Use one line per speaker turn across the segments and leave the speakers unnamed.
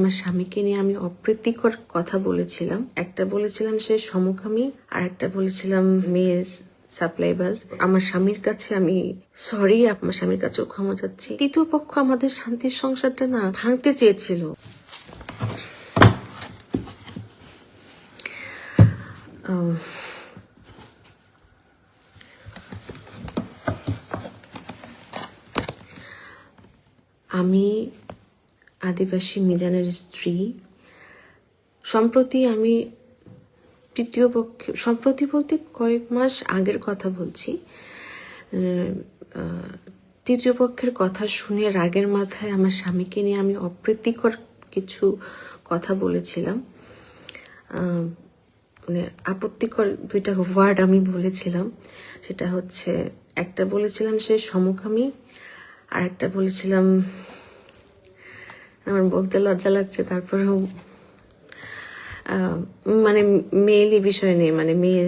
আমার স্বামীকে নিয়ে আমি অপ্রীতিকর কথা বলেছিলাম। একটা বলেছিলাম সে সমকামী, আর একটা বলেছিলাম মেয়ে সাপ্লাইবাজ। আমার স্বামীর কাছে আমি সরি, আমার স্বামীর কাছেও ক্ষমা চাচ্ছি। তৃতীয় পক্ষ আমাদের শান্তির সংসারটা না ভাঙতে চেয়েছিল। আমি আদিবাসী মিজানের স্ত্রী। সম্প্রতি আমি তৃতীয় পক্ষে সম্প্রতি বলতে কয়েক মাস আগের কথা বলছি। তৃতীয় পক্ষের কথা শুনে রাগের মাথায় আমার স্বামীকে নিয়ে আমি অপ্রীতিকর কিছু কথা বলেছিলাম। মানে আপত্তিকর দুইটা ওয়ার্ড আমি বলেছিলাম। সেটা হচ্ছে একটা বলেছিলাম সে সমকামী, আর একটা বলেছিলাম আমার বলতে লজ্জা লাগছে, তারপরেও মানে মেয়েলি বিষয় নেই মানে মেয়ে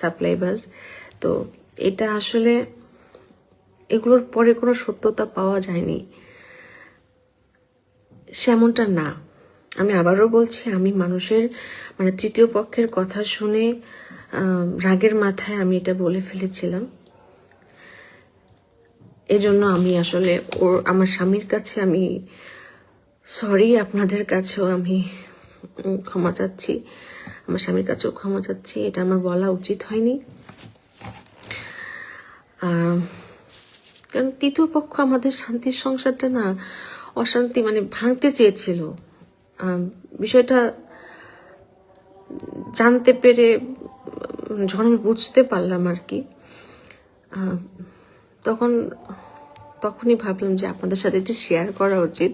সাপ্লাইবাজ। তো এটা আসলে এগুলোর পরে কোনো সত্যতা পাওয়া যায়নি। সেমনটা না। আমি আবারও বলছি, আমি মানুষের মানে তৃতীয় পক্ষের কথা শুনে রাগের মাথায় আমি এটা বলে ফেলেছিলাম। এজন্য আমি আসলে ওর, আমার স্বামীর কাছে আমি সরি আপনাদের কাছেও আমি ক্ষমা চাচ্ছি। আমার স্বামীর কাছেও ক্ষমা চাচ্ছি। এটা আমার বলা উচিত হয়নি। কারণ তৃতীয় পক্ষ আমাদের শান্তির সংসারটা না অশান্তি মানে ভাঙতে চেয়েছিল। বিষয়টা জানতে পেরে যখন বুঝতে পারলাম আর কি। তখন তখনই ভাবলাম যে আপনাদের সাথে একটু শেয়ার করা উচিত।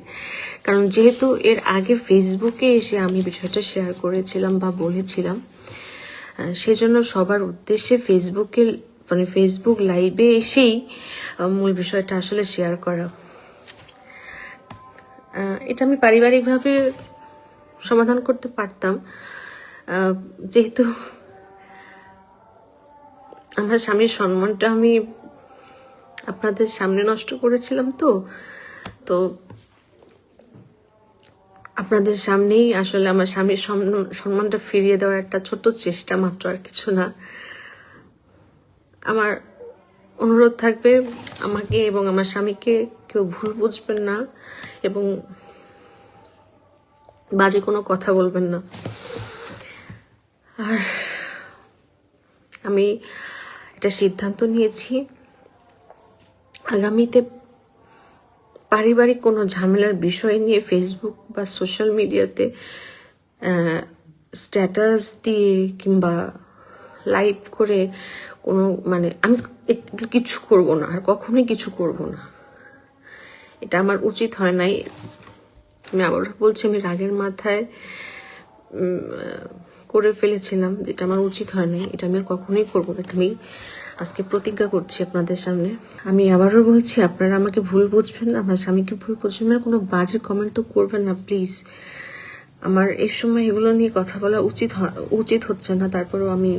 কারণ যেহেতু এর আগে ফেসবুকে এসে আমি বিষয়টা শেয়ার করেছিলাম বা বলেছিলাম সেজন্য সবার উদ্দেশ্যে ফেসবুকে মানে ফেসবুক লাইভে এসেই মূল বিষয়টা আসলে শেয়ার করা। এটা আমি পারিবারিকভাবে সমাধান করতে পারতাম। যেহেতু আমার স্বামীর সম্মানটা আমি আপনাদের সামনে নষ্ট করেছিলাম তো। তো আপনাদের সামনেই আসলে আমার স্বামীর সম্মানটা ফিরিয়ে দেওয়ার একটা ছোট্ট চেষ্টা মাত্র আর কিছু না। আমার অনুরোধ থাকবে আমাকে এবং আমার স্বামীকে কেউ ভুল বুঝবেন না এবং বাজে কোনো কথা বলবেন না। আর আমি এটা সিদ্ধান্ত নিয়েছি। আগামীতে পারিবারিক কোনো ঝামেলার বিষয় নিয়ে ফেসবুক বা সোশ্যাল মিডিয়াতে স্ট্যাটাস দিয়ে কিংবা লাইভ করে কোনো মানে আমি কিছু করব না, আর কখনোই কিছু করব না। এটা আমার উচিত হয় নাই। আমি আবার বলছি আমি রাগের মাথায় করে ফেলেছিলাম, যেটা আমার উচিত হয় নাই, এটা আমি আর কখনোই করব না। এটা আমি আজকে প্রতিজ্ঞা করছি আপনাদের সামনে। আমি আবারও বলছি, আপনারা আমাকে ভুল বুঝবেন না, আমার স্বামীকে ভুল বুঝবেন না, কোনো বাজে কমেন্ট তো করবেন না প্লিজ আমার এই সময় এগুলো নিয়ে কথা বলা উচিত উচিত হচ্ছে না, তারপরেও আমি